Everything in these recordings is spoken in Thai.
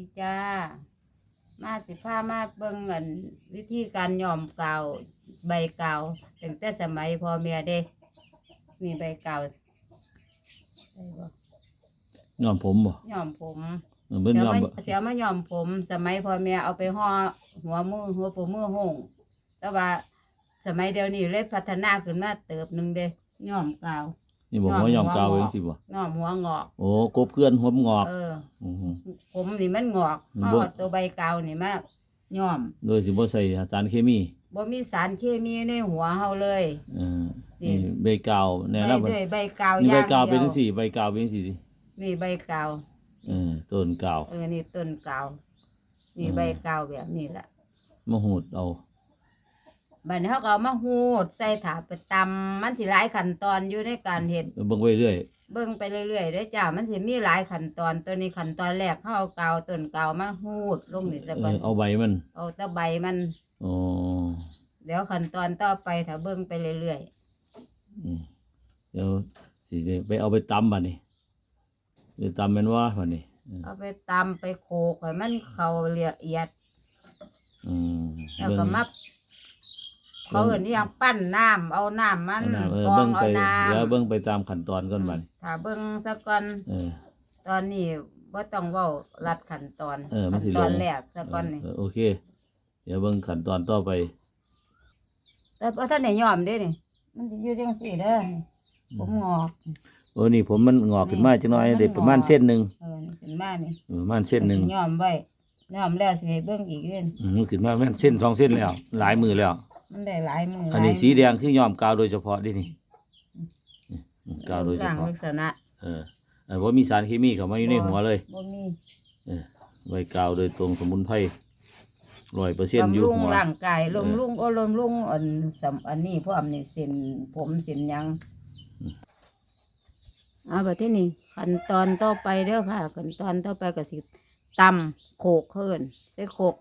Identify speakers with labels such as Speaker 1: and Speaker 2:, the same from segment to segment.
Speaker 1: ดีจ้า มาสิพามาเบิ่งอันวิธีการย้อมกาวใบกาวตั้งแต่สมัยพ่อแม่เด้นี่ใบกาวได้บ่
Speaker 2: ย้อมผมบ่
Speaker 1: ย้อมผม
Speaker 2: เออเบิ่น
Speaker 1: เดี๋ยว
Speaker 2: ย้อม
Speaker 1: มา
Speaker 2: บ่
Speaker 1: เสียมาย้อมผม สมัยพ่อแม่เอาไปห่อหัวมือหัวปูมือห้องแต่ว่าสมัยเดียวนี้เลยพัฒนาขึ้นมาเติบหนึงเด้ย้อมกาว
Speaker 2: นี่บอกว่าย้อมกาวเองสิบ่
Speaker 1: ย้อมหัวงอก
Speaker 2: โอ้กบเกลือนหัวงอก
Speaker 1: เออ
Speaker 2: อือฮึ
Speaker 1: ผมนี่มันงอก
Speaker 2: มัน
Speaker 1: เอา
Speaker 2: บ่
Speaker 1: ตัวใบกาวนี่มาย้อม
Speaker 2: โดยสิบ่ใส่สารเคมี
Speaker 1: บ่มีสารเคมีในหัวเฮาเลย
Speaker 2: เออ
Speaker 1: นี่
Speaker 2: นี่ใบกาวแน่
Speaker 1: ใบ
Speaker 2: แล้ว
Speaker 1: ด้วยใบกาว
Speaker 2: นี่ใบ
Speaker 1: ย่าง
Speaker 2: กาวเป็น
Speaker 1: ดี
Speaker 2: จั
Speaker 1: ย
Speaker 2: งซี่ใบกาวเป็นจังซี่ดิ
Speaker 1: นี่ใบกาว
Speaker 2: เออต้นกาว
Speaker 1: เออนี่ต้นกาวนี่
Speaker 2: อืม
Speaker 1: ใบกาวแบบนี้ล่ะ
Speaker 2: มาหูดเอา
Speaker 1: บัดนี้เขาก็เอามาหูดใส่ถาดไปตำมันสิหลายขั้นตอนอยู่ในการเฮ็ด
Speaker 2: เออเบิ่งไปเรื่อย
Speaker 1: เบิ่งไปเรื่อยๆเด้อจ้า มันสิมีหลายขั้นตอน ตัวนี้ขั้นตอนแรกเขาเอากาวต้นกาวมาหูดลงนี่ซะ
Speaker 2: เอ
Speaker 1: ก่อน
Speaker 2: อเอาใบมัน
Speaker 1: เอาแต่ใบมัน
Speaker 2: อ๋อ
Speaker 1: เดี๋ยวขั้นตอนต่อไปถ้าเบิ่งไปเรื่อย
Speaker 2: อืมเดี๋ยวสิได้ไปเอาไปตำบัดนี้ไปตำแม่นว่าบัดนี้เออ
Speaker 1: ๆเอาไปตำไปโขกให้มันเข้าละเอียด
Speaker 2: อืม
Speaker 1: แล้ว
Speaker 2: เบิ่
Speaker 1: ก็
Speaker 2: ง
Speaker 1: มา เขาเอิ้นอหยังปั้นน้ำเอาน้ำมัน
Speaker 2: เอาน้ำเออก
Speaker 1: รอ
Speaker 2: เบิ่
Speaker 1: ง
Speaker 2: ง
Speaker 1: เอา
Speaker 2: ไป
Speaker 1: น้ำ
Speaker 2: เดี๋ยวเบิ่งไปตามขั้นตอนก่อนบัดนี้
Speaker 1: ถ้าเบิ่งซะก่อน
Speaker 2: เออ
Speaker 1: ตอนนี้บ่ต้องเว้ารัดขั้นตอน
Speaker 2: เออมันสิ
Speaker 1: ขั้นตอน
Speaker 2: ลง
Speaker 1: แรกซะก่อนนี่
Speaker 2: เออโอเค เดี๋ยวเบิ่งขั้นตอนต่อไป
Speaker 1: แต่บ่ทันได้ยอมเด้นี่ มันสิอยู่จังซี่เด้อนี่ผมงอก
Speaker 2: โอ้นี่ผมมันงอกขึ้นมาจักหน่อย
Speaker 1: นี่
Speaker 2: ได้ประมาณ
Speaker 1: มันงอก
Speaker 2: เส้นหนึ่ง
Speaker 1: เออนี่ขึ้นมานี่
Speaker 2: เออประมาณเส้นหนึ่ง
Speaker 1: สิยอมไว้ยอมแล้วสิให้เบิ่งอีกเด้น
Speaker 2: อืมขึ้นมาแม่นเส้นสองเส้นแล้ว หลายมือแล้ว
Speaker 1: มันได้หลายมือ
Speaker 2: อันนี้
Speaker 1: หลาย
Speaker 2: สีแดงคือยอมกาวโดยเฉพาะดินี่อืมกาวโดยเฉ
Speaker 1: ร่าง
Speaker 2: พาะ
Speaker 1: ลักษณะ
Speaker 2: เออเออว่ามีสารเคมีเข้ามาอยู่ในหัวเลย
Speaker 1: บ่มี
Speaker 2: เออใบกาวโดยตรงสมุนไพรร้อยเปอร์เซ็นต์อยู่
Speaker 1: บำรุง
Speaker 2: หัว
Speaker 1: ร่างกาย
Speaker 2: เออ
Speaker 1: บำรุงโอ้บำรุงอันสำอันนี้พร้อมนี่เส้นผมเส้นหยังเอาบัดที่นี่ขั้นตอนต่อไปเด้อค่ะขั้นตอนต่อไปก็สิตำโขกเพิ่นใส่โขก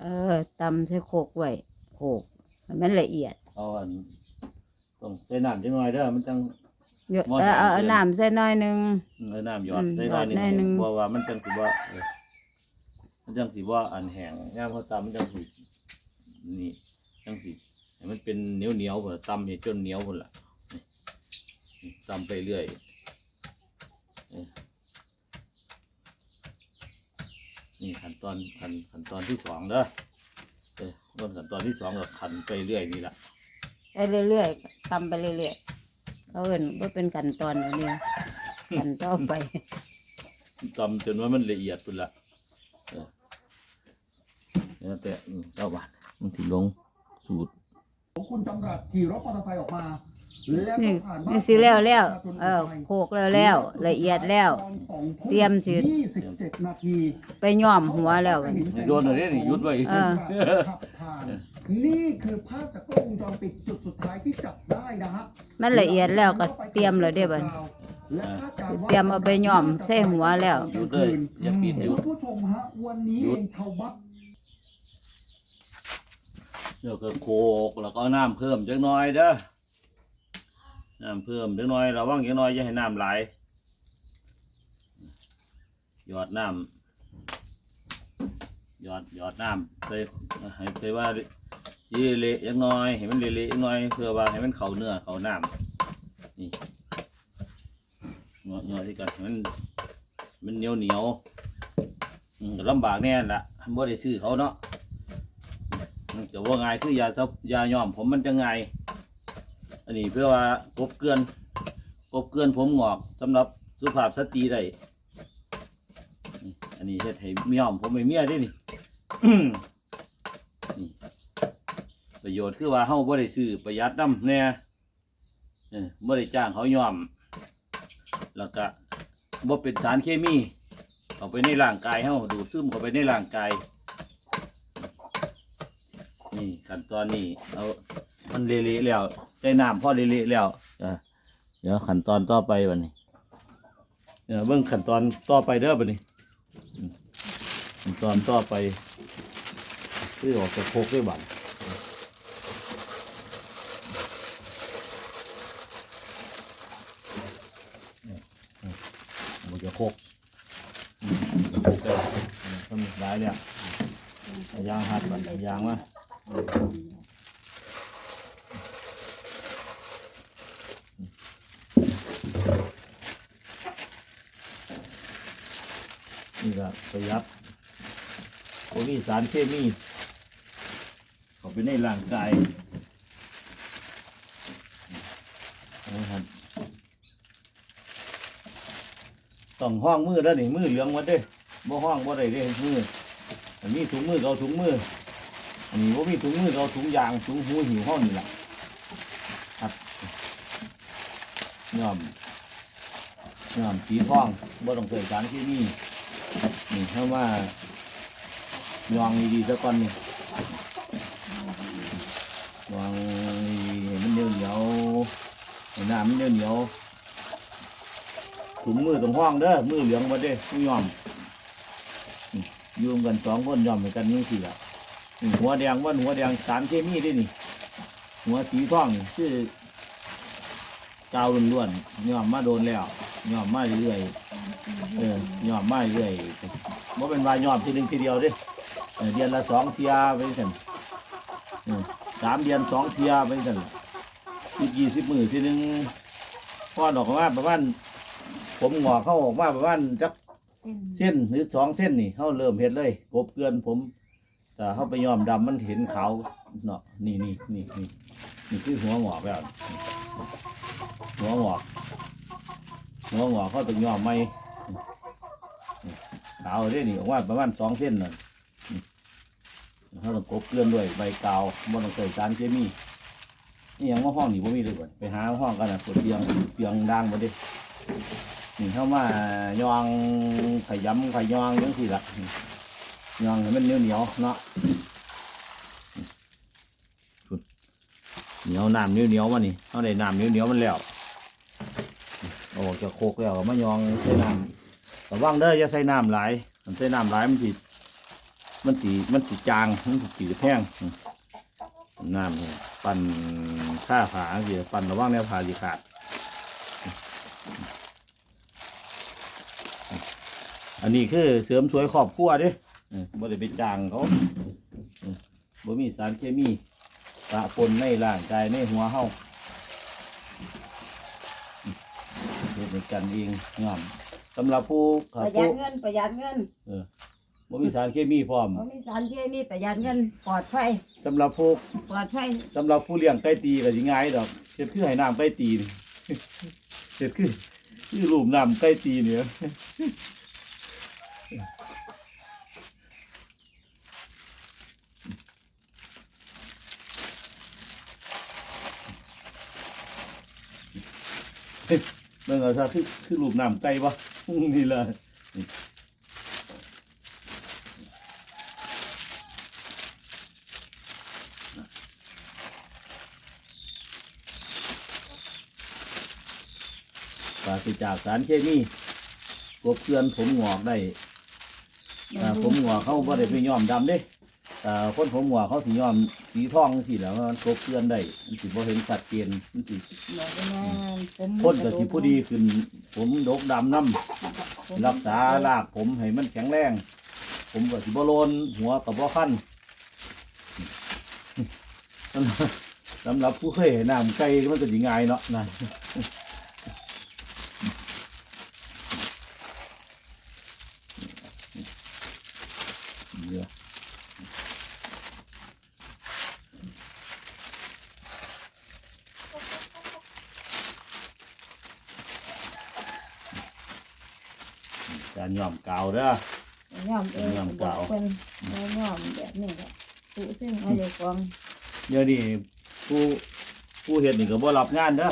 Speaker 1: เออตำใส่โขกไว้โขกให้มันละเอียด
Speaker 2: เอาอันต้องใส่น้ำจังหน่อยเด้อมันจัง
Speaker 1: เยอะ
Speaker 2: บ่
Speaker 1: เออเอา
Speaker 2: ใส่
Speaker 1: เอา
Speaker 2: เกิน
Speaker 1: น้ำใส่หน่อยหนึง
Speaker 2: เออน้ำหยอด
Speaker 1: อืม
Speaker 2: ใส่หน่อย
Speaker 1: หยอดหน่อยหนึ่
Speaker 2: นึ
Speaker 1: ง
Speaker 2: งเพราะว่ามันจังสิว่าเออมันจังสิว่าอันแห้งยามเขาตำมันจังสินี่จังสิให้มันเป็นเหนียวเหนียวๆพุ่นล่ะตำให้จนเหนียวพุ่นล่ะนี่นี่ตำไปเรื่อยเออ นี่ขั้นตอนขั้นขั้นตอนที่สองเด้อเออเริ่มขั้นตอนที่สองก็ขันไปเรื่อยนี่ล่ะ
Speaker 1: ไปเรื่อยๆตำไปเรื่อยๆเขาเอิ้นว่าเป็นขั้นตอนอันนี้ขั้นต่อไป
Speaker 2: ตำจนว่ามันละเอียดพุ่นละเออแล้วแต่อืมเจ้าบ้านมันถึงลงสูตร
Speaker 3: ของคุณจำรัดขี่รถมอเตอร์ไซค์ออกมาแล้ว
Speaker 1: นี่
Speaker 3: ก็ผ่านบ้าน
Speaker 1: นี่สิแล้วแล้ว
Speaker 3: ประชาชน
Speaker 1: เออ
Speaker 3: ไป
Speaker 1: โขกแล้วแล้วละเอียดแล้ว
Speaker 3: ตอนสองทุ่
Speaker 1: เตรียมสิ
Speaker 3: ยี่สิบเจ็ดนาที
Speaker 1: ไปย้อมหัวแล้ว
Speaker 3: จะเห็นแสง
Speaker 2: โยนหน่อยดินี่ยุดไว้
Speaker 1: เออ
Speaker 3: ขับผ่านนี่คือภาพจากกล้องวงจรปิดจุดสุดท้ายที่จับได้นะฮะ
Speaker 1: มันละเอียดแล้วก็เตรียมแล้วเด้อบัด
Speaker 3: และคาดการณ์ว่า
Speaker 1: เตรียมเอาไปย้อมใส่หัวแล้ว
Speaker 2: หยุดเลยอย่าปิดหยุด
Speaker 3: คุณผู้ชมฮะวันนี้
Speaker 2: หยุ
Speaker 3: เอ
Speaker 2: ด
Speaker 3: งชาวบ้าน
Speaker 2: เดี๋ยวก็โคกแล้วก็เอาน้ำเพิ่มจักหน่อยเด้อ น้ำเพิ่มจักน่อยระวังจักน่อยอย่าให้น้ำไหลหยอดน้ำหยอดหยอดน้ำไปให้ไปว่ายี่เละจักน่อยให้มันเละๆจักน่อยเพื่อว่าให้มันเข้าเนื้อเข้าน้ำนี่เงาะเงาที่กันให้มันมันเหนียวเหนียวๆอืมก็ลำบากแน่ละบ่ได้ซื้อเขาเนาะจะว่าไงายคือยาซับยาย่อมผมมันจะไงาย อันนี้เพื่อว่ากบเกลือนกบเกลือนผมงอกสำหรับสุภาพสตรีได้อันนี้เฮ็ดให้เมียอมผมไม่เมียได้นี่นี่ประโยชน์คือว่าเฮาบ่ได้ซื้อประหยัดน้ำแน่เออบ่ได้จ้างเขาย่อม แล้วก็บ่เป็นสารเคมีเข้าไปในร่างกายเฮาดูดซึมเข้าไปในร่างกาย นี่ขั้นตอนนี้เอา มันเละๆแล้วใส่น้ำพอเละๆแล้วเออเดี๋ยวขั้นตอนต่อไปบัดนี้เดี๋ยวเบิ่งขั้นตอนต่อไปเด้อบัดนี้อืมขั้นตอนต่อไปคือออกจากโคกด้วยบัดออกจากโคกอืมนี่หลายแล้วเอายางหัดก่อนเอายางมานี่ก็ ประหยัดโอ้นี่สารเคมีเขาไปในร่างกายนะครับต้องห้องมือแล้วนี่มือเหลืองหมาเด้บ่ห้องบ่ได้เด้มืออันนี้ถุงมือเอาถุงมืออันนี้บ่มีถุงมือเอาถุงยางถุงหูหิวห้องนี่แหละครับยอมยอมสีทองบ่ต้องใส่สารที่นี่ นี่เข้ามายองดีๆซะก่อนนี่ยองดีๆให้มันเหนียวเหนียวให้น้ำมันเหนียวเหนียวถุงมือตรงห้องเด้อมือเหลืองมาเด้มือยอมยืมกันสองคนยอมเหมือนกันนี่สิละหัวแดงว่าหัวแดงสารเคมีด้วยนี่ หัวสีทองนี่อกาวล้วนๆยอมมาโดนแล้วยอมมาเรื่อยเออยอมมาเรื่อย ว่เป็นวายอมทีหนึ่งทีเดียวเด้เดือนละสองเทียไปสั่นสามเดือนสองเทียไปสั่นยี่สิบมือทีหนึ่งพ่อดอกมาประมาณผมงอกเข้าออกมาประมาณจัก
Speaker 1: เส้น
Speaker 2: หรือสองเส้นนี่เขาเริ่มเห็ดเลยกบเกลือนผม แต่เขาไปยอมดำมันเห็นขาวเนาะนี่นี่นี่นี่นี่คือหัวหงอกแล้วหัวงอกหัวงอกเขาต้องยอมไหม ขาวเด้นี่ออกมาประมาณสองเส้นน่ะนี่เขาต้องกบเกลือนด้วยใบกาวบ่ต้องใส่สารเคมีนี่ยังว่าห้องนี่บ่มีเลยก่อนไปหาห้องกันนะกดเตียงเตียงดังมาดินี่เข้ามายองไขยำขยองยังสิละยองให้มันเหนียวเหนียวเนาะสุดเหนียวน้ำเหนียวเหนียวมานี่เอาได้น้ำเหนียวเหนียวมันแล้วโอ้จะโคกแล้วมายองใส่น้ำ ระวังเด้ออย่าใส่น้ำหลายมันใส่น้ำหลายมันสิมันสีมันสีจางมันสิสีแพงน้ำปั่นข้าผาสิปั่นระวังแนวผาสิขาดอันนี้คือเสริมสวยครอบครัวด้เออบ่ได้ไปจางเขาบ่มีสารเคมีปะปนในร่างกายในหัวเฮาเฮ็ดกันเองงาม สำหรับผู้
Speaker 1: ป
Speaker 2: ขา
Speaker 1: ระหยั
Speaker 2: ผู้
Speaker 1: ดเงินประหยัดเงิน
Speaker 2: บ่มีสารเคมีพร้อม
Speaker 1: บ่มีสารเคมีประหยัดเงินปลอดภัย
Speaker 2: สำหรับผู้
Speaker 1: ปลอดภัย
Speaker 2: สำหรับผู้เลี้ยงไก่ตีก็สิง่ายดอกเฮ็ดคือให้น้ำไก่ตีนี่ เฮ็ดคือคือรูปน้ำไก่ตีนี่เบิ่งเอาซะคือคือรูปน้ำไก่บ่ นี่ละปราศจากสารเคมีกบเกลือนผมหงอกได้ ผมหงอกเขาบ่ได้ไปย้อมดำเด้ คนผมงอกเขาสิย้อมสีทองสิแหล้วมันกบเกลือนได้มันสิบ่เห็นสัดเจนมันสิ
Speaker 1: บอกว่าแม่ผม
Speaker 2: คนก็สิผู้ดีขึ้น ผมดกดำน้ำรักษารากผมให้มันแข็งแรง ผมก็สิบ่โลนหัวกับบ่ขั้นสำหรับสำหรับผู้เคยเห็นน้ำไก่มันก็สิง่ายเนาะนะเดี๋ยว การย่อมกาวเด้อ
Speaker 1: ยอมเอง
Speaker 2: ยอม
Speaker 1: บ
Speaker 2: เก่า
Speaker 1: อกเพิ่นว่ายอมแบบนี้แหละตู้ซึ่งเอาอยู่กอง
Speaker 2: เดี๋ยวนี้ผู้ผู้เห็ดนี่ก็บ่รับงานเด้อ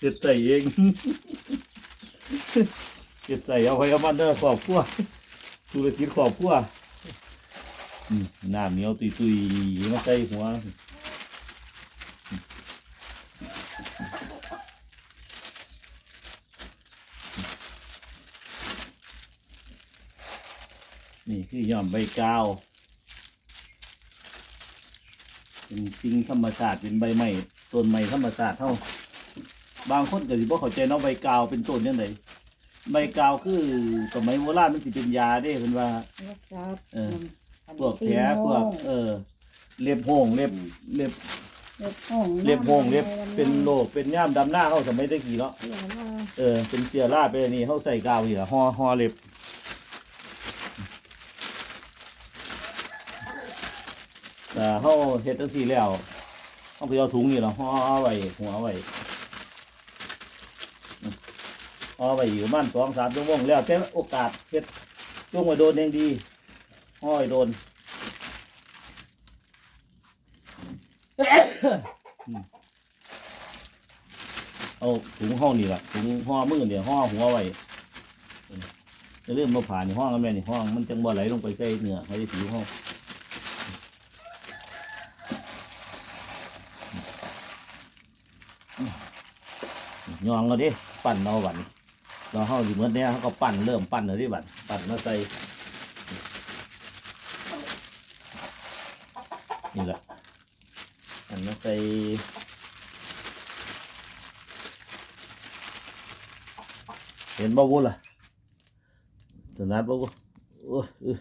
Speaker 2: เฮ็ดใส่เอง เฮ็ดใส่เอาไว้เอามันเด้อครอบครัวธุรกิจครอบครัวอืมน้ำเหนียวตุยๆมาใส่หัว คือย่อมใบกาว เป็นสิ่งธรรมชาติเป็นใบไม้ต้นไม้ธรรมชาติเท่า บางคนก็สิบ่เข้าใจเนาะใบกาวเป็นต้นยังไงใบกาวคือสมัยโบราณมันสิเป็นยาเด้เพิ่นว่า
Speaker 1: รักษา
Speaker 2: เออ
Speaker 1: อัน
Speaker 2: พวกแผลพวกเออเล็บโหงเล็บเล็บ
Speaker 1: เล็บห้อง
Speaker 2: เล็บโหงเล็บเป็นโรคเป็นย่ามดำหน้าเขาสมัยตะกี้เนาะ
Speaker 1: เรียกว่า
Speaker 2: เออเป็นเชื้อราเป็นอันนี่เขาใส่กาวอยู่ห่อห่อเล็บ แต่เขาเฮ็ดตั้งสี่แล้วเขาไปเอาถุงนี่ละห่อเอาไว้หัวไว้ห่อไว้อยู่ประมันสองสามชั่วโมงแล้วแต่โอกาสเฮ็ดช่วงไว้โดนเองดีห่อไว้โดนเอาถุงห้องนี่แหละถุงห่อมือเนี่ยห่อหัวไว้จะเริ่มมาผ่านห้องกันแม่นี่ห้องมันจังบ่ไหลลงไปใส่เนื้อให้ได้ผิวห้อง ยองก็ดิปั่นเอาบันเราห้ออยู่เมื่อเนี้ยเขาก็ปั่นเริ่มปั่นเลยดิบัดปั่นมาใส่นี่แหละปั่นมาใส่เห็นบ่วุ้นล่ะถนัดบ่วุ้นโอ้ยเออ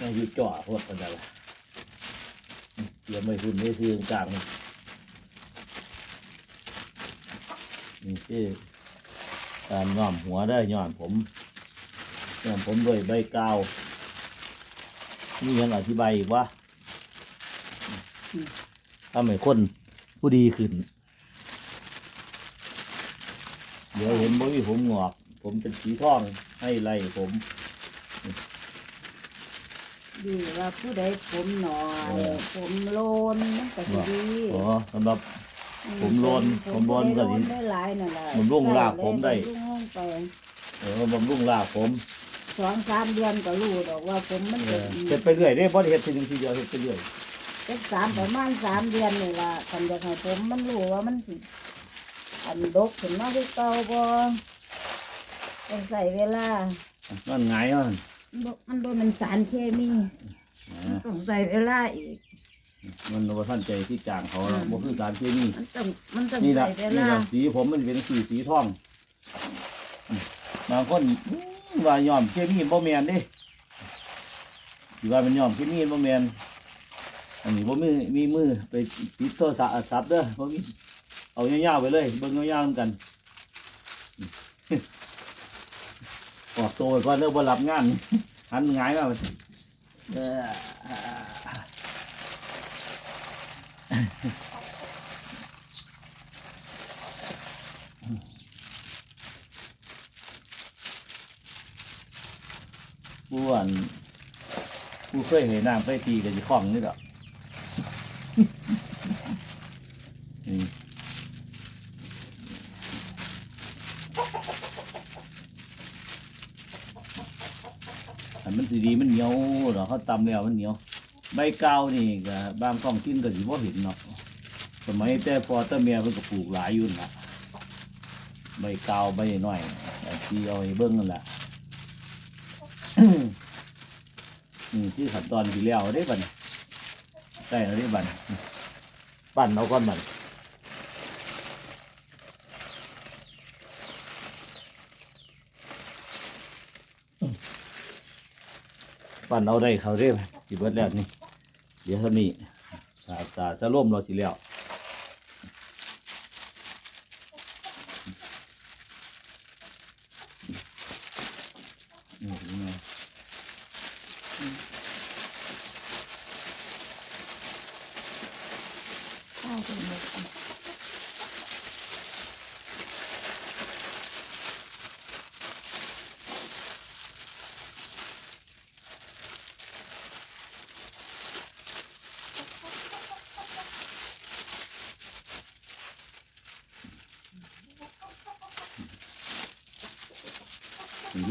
Speaker 2: น่าอยู่จ่อโคตรกันละเตรียมไม่หุ่นไม่ซื้อกลางนี่ นี่คือการย้อมหัวได้ย้อมผมย้อมผมด้วยใบกาวนี่ยังอธิบายอีกว่าทำให้คนผู้ดีขึ้น เดี๋ยวเห็นบ่มีผมหงอก ผมเป็นสีทองให้ไล่ผม
Speaker 1: ดีว่าผู้ใดผมหน่อย
Speaker 2: เออ
Speaker 1: ผมโลนมันก็สิดี
Speaker 2: อ๋อสำหรับ ผมโลนผมโลนก็ดี
Speaker 1: ได้หลายนั่นแหละ
Speaker 2: ผมรุ่งรากผมได้
Speaker 1: รุ่งลงไป
Speaker 2: เออบำรุงรากผม
Speaker 1: สองสามเดือนก็รู้ดอกว่าผมมัน
Speaker 2: เอ
Speaker 1: เป็น
Speaker 2: อเฮ็ดไปเรื่อยเด้บ่ได้เฮ็ดทีหนึงทีเดียวเฮ็ดไปเรื่อย
Speaker 1: เป็นสามประมาณสามเดือนนี่ล่ะคันอยากให้ผมมันรู้ว่ามันสิอันดกขึ้นมาคือเก่าบ่ต้องใส่เวลา
Speaker 2: นั่นไงายมัน
Speaker 1: บ่มันบ่มันสารเคมี
Speaker 2: อ่
Speaker 1: มันาต้องใส่เวลาอีก
Speaker 2: มันบ่ทันใจที่จ้างเขาแล้วบ่คือการเคมี
Speaker 1: มันต้องมันต้อง
Speaker 2: นี่ล่ะ
Speaker 1: ใส่เว
Speaker 2: นี่
Speaker 1: ลา
Speaker 2: ล่ะสีผมมันเป็นสีสีทองอืมบางคนอื้อว่าย้อมเคมีบ่แม่นเด้สิว่ามันย้อมเคมีบ่แม่นอันนี้บ่มีมีมือไปติดโทรศัพท์เด้อบ่มีเอายาวๆไปเลยเบิ่งยาวๆเหมือนกัน ออกตัวไปก่อนเริ่มบ่รับงาน หันหงายมาเออ อ่านผู้เคยเห็นน้ำไปตีกันอยู่ข้องนี่ดอกอืมอันมันสีดีมันเหนียวเหรอเขาตำแล้วมันเหนียว ใบเกานี่ก็บางท้องถิ่นก็สิบ่เห็นเนาะสมัยแต่พอแตะเมียเพิ่นก็ปลูกหลายอยู่นะใบเกาใบน้อยที่เอาให้เบิ่งนั่นแหละ นี่ที่ขั้นตอนที่แล้วได้บัดนี้ได้แล้วได้บัดนี้ปั้นเอาก้อนบัดปั่นเอาได้เขาเรียบสิเบิดแล้วนี่ เดี๋ยวเท่านี้ตาตาจะร่วมเราสิแล้วนี่เห็นไหม
Speaker 1: ข้าวเป็นหมด
Speaker 2: สิ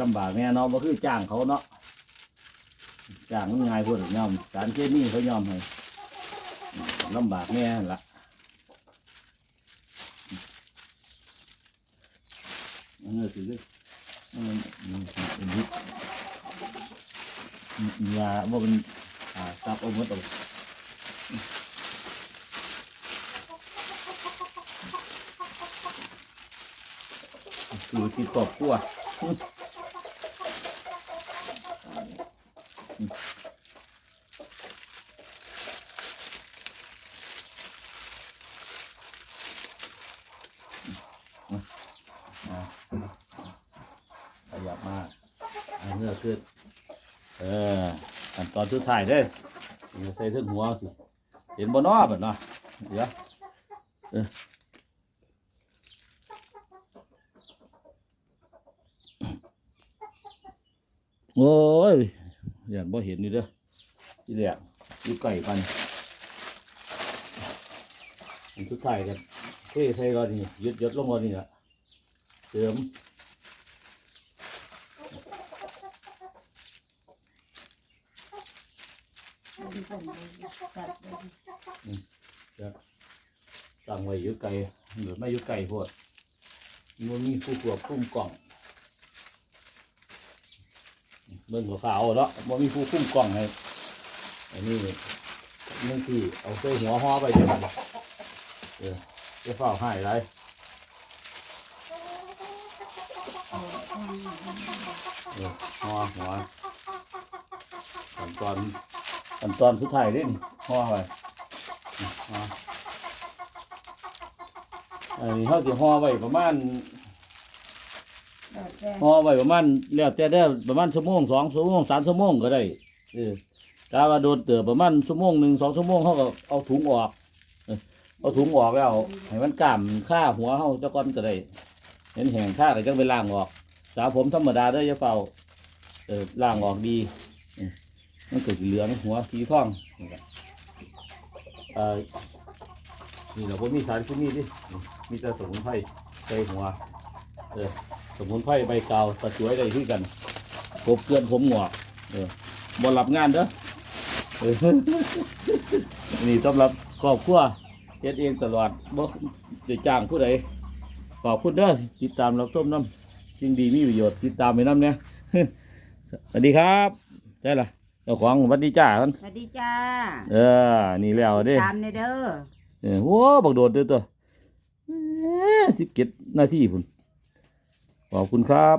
Speaker 2: ลำบากแน่เนาะบ่คือจ้างเขาเนาะจ้างมันง่ายพวกยอมสารเคมีเขายอมให้ลำบากแน่ละอันนี้ถืออันนี้นนี้ยาบ่เป็นอ่าซับเอาหมดเอาอยู่ที่ครอบครัวอ่าขยับมาอันนี้คือ เออขั้น ตอนสุดท้ายเด้ออย่าใส่ถึงหัวสิเห็นบ่นอบัดเนาะเดี๋ยวโอ้ยอย่าบ่เห็นนี่เด้อที่แรกอยู่ไก่กันอันสุดท้ายกันเท่ใส่ก่อนนี่ยึดยึดลงก่อนนี่ละเติม ตั้งไว้อยู่ไกลหรือไม่อยู่ไกลโพดมันมีผู้ควบคุมกล่องเบิ่งขาวแล้วมันมีผู้คุ้มกล่องไงอันนี้นึ่งที่เอาใส่หัวห่อไปเดี๋ยวเออจะเฝ้าให้ไรเออห่อหัวขั้นตอน ขั้นตอนสุดท้ายเด้นี่ห่อไปห่ออันนี้เขาสิห่อไว้ประมาณห่อไว้ประมาณแล้วแต่ได้อประมาณชั่วโมงสองชั่วโมงสามชั่วโมงก็ได้เออถ้าว่าโดนเตือประมาณชั่วโมงหนึ่งสองชั่วโมงเขาก็เอาถุงออกเออเอาถุงออกแล้วให้มันกล้ามค่าหัวเขาเจ้าก้อนก็ได้เห็นแห้งค่าก็จังไปล้างออก สาผมธรรมดาได้ออยาเฝ้าเออล้างออกดีเออ มันเกิดเหลืองหัวสีทองนี่แหละเออนี่เราบ่มีสารเคมีดิมีแต่สมุนไพรใส่หัวเออสมุนไพรใบเกาวตะจวยได้ที่กันกบเกลื่อนผมหงอกเออบ่รับงานเด้อเออนี่สำหรับครอบครัวเฮ็ดเองตลอดบ่ได้จ้างผู้ใดขอบคุณเด้อติดตามรับชมน้ำสิ่งดีมีประโยชน์ติดตามไปน้ำเนี่ยสวัสดีครับใช่ล่ะ เจ้าของสวัสดีจ้ากัน
Speaker 1: สวัสดีจ้า
Speaker 2: เออ นี่แล้วเด้
Speaker 1: ตามในเด้อ
Speaker 2: เออโว้บักโดดเด้อตัวสิบเจ็ดนาทีพุ่นขอบคุณครับ